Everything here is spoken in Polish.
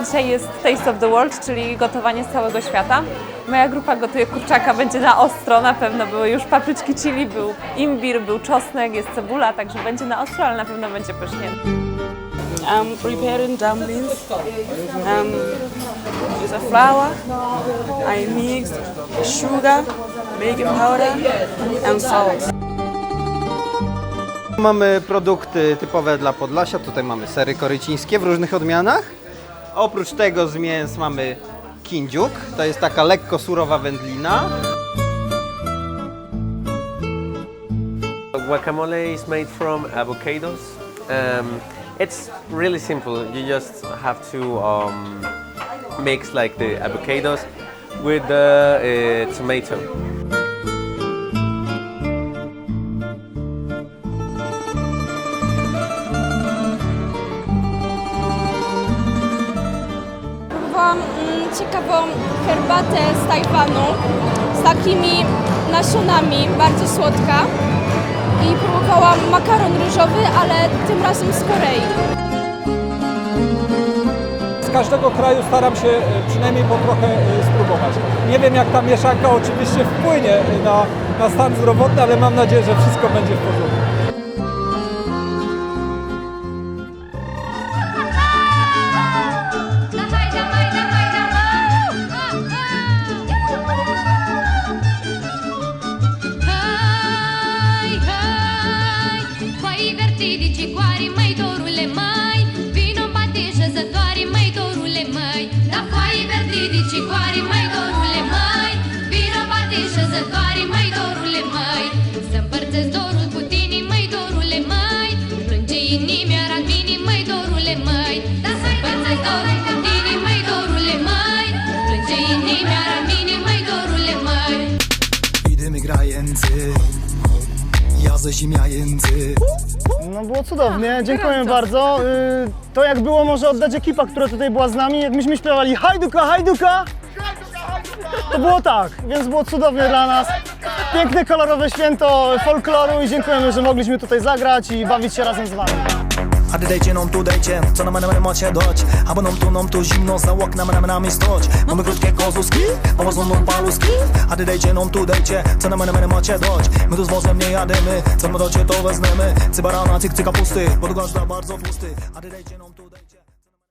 Dzisiaj jest Taste of the World, czyli gotowanie z całego świata. Moja grupa gotuje kurczaka, będzie na ostro, na pewno były już papryczki chili, był imbir, był czosnek, jest cebula, także będzie na ostro, ale na pewno będzie pysznie. I'm preparing dumplings. Um, with a flour, I mix sugar, baking powder, and salt. Mamy produkty typowe dla Podlasia. Tutaj mamy sery korycińskie w różnych odmianach. Oprócz tego z mięs mamy kindziuk. To jest taka lekko surowa wędlina. Guacamole is made from avocados. Um, it's really simple. You just have to um, mix like the avocados with the uh, tomato. Ciekawą herbatę z Tajwanu z takimi nasionami, bardzo słodka. I próbowałam makaron ryżowy, ale tym razem z Korei. Z każdego kraju staram się e, przynajmniej po trochę e, spróbować. Nie wiem jak ta mieszanka oczywiście wpłynie na, na stan zdrowotny, ale mam nadzieję, że wszystko będzie w porządku. Șezătoare, măi, dorule, măi Să împărțesc dorul cu tine, măi, dorule, măi Plânge inimea mini, măi, dorule, măi Da să împărțesc dorul cu tine, măi, dorule, măi Plânge inimea mini, măi, dorule, măi Idymy grający, jazę zimiający. No było cudownie, dziękujemy bardzo. Y, To jak było może oddać ekipa, która tutaj była z nami, jak myśmy śpiewali hajduka, hajduka, to było tak, więc było cudownie dla nas. Piękne, kolorowe święto folkloru i dziękujemy, że mogliśmy tutaj zagrać i bawić się razem z wami. Hadi dejcie, nom tu dejcie, co na mnie macie dać? Albo nom tu, nom tu zimno, za oknem nam nami stoć Mamy krótkie kozuski, z mną paluski Hadi dejcie, nom tu dejcie, co na mnie macie dać? My tu z wozem nie jademy, co my docie to wezmemy? Cybarana, cyk, cyk kapusty, podgłazda bardzo pusty. Hadi dejcie, nom tu